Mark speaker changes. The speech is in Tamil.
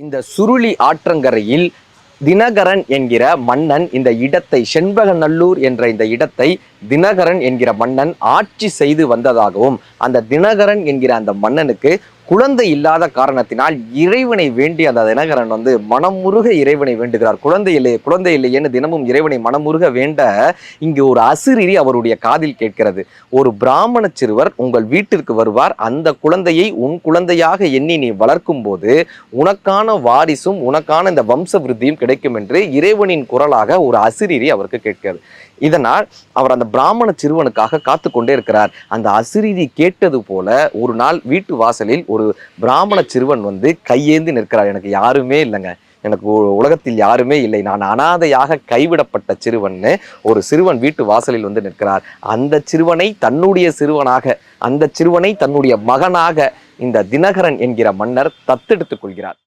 Speaker 1: இந்த சுருளி ஆற்றங்கரையில் தினகரன் என்கிற மன்னன் இந்த இடத்தை செண்பகநல்லூர் என்ற இந்த இடத்தை தினகரன் என்கிற மன்னன் ஆட்சி செய்து வந்ததாகவும் அந்த தினகரன் என்கிற அந்த மன்னனுக்கு குழந்தை இல்லாத காரணத்தினால் இறைவனை வேண்டி அந்த தினகரன் வந்து மனமுருக இறைவனை வேண்டுகிறார். குழந்தை இல்லை குழந்தை இல்லையேன்னு தினமும் இறைவனை மனமுருக வேண்ட இங்கு ஒரு அசிரிரி அவருடைய காதில் கேட்கிறது. ஒரு பிராமண சிறுவர் உங்கள் வீட்டிற்கு வருவார் அந்த குழந்தையை உன் குழந்தையாக எண்ணி நீ வளர்க்கும் போது உனக்கான வாரிசும் உனக்கான இந்த வம்ச விருத்தியும் கிடைக்கும் என்று இறைவனின் குரலாக ஒரு அசிரிரி அவருக்கு கேட்கிறது. இதனால் அவர் அந்த பிராமண சிறுவனுக்காக காத்து கொண்டே இருக்கிறார். அந்த அசிரீதி கேட்டது போல ஒரு நாள் வீட்டு வாசலில் ஒரு பிராமண சிறுவன் வந்து கையேந்தி நிற்கிறார். எனக்கு யாருமே இல்லைங்க. எனக்கு உலகத்தில் யாருமே இல்லை. நான் அனாதையாக கைவிடப்பட்ட சிறுவன்னு ஒரு சிறுவன் வீட்டு வாசலில் வந்து நிற்கிறார். அந்த சிறுவனை தன்னுடைய சிறுவனாக அந்த சிறுவனை தன்னுடைய மகனாக இந்த தினகரன் என்கிற மன்னர் தத்தெடுத்துக் கொள்கிறார்.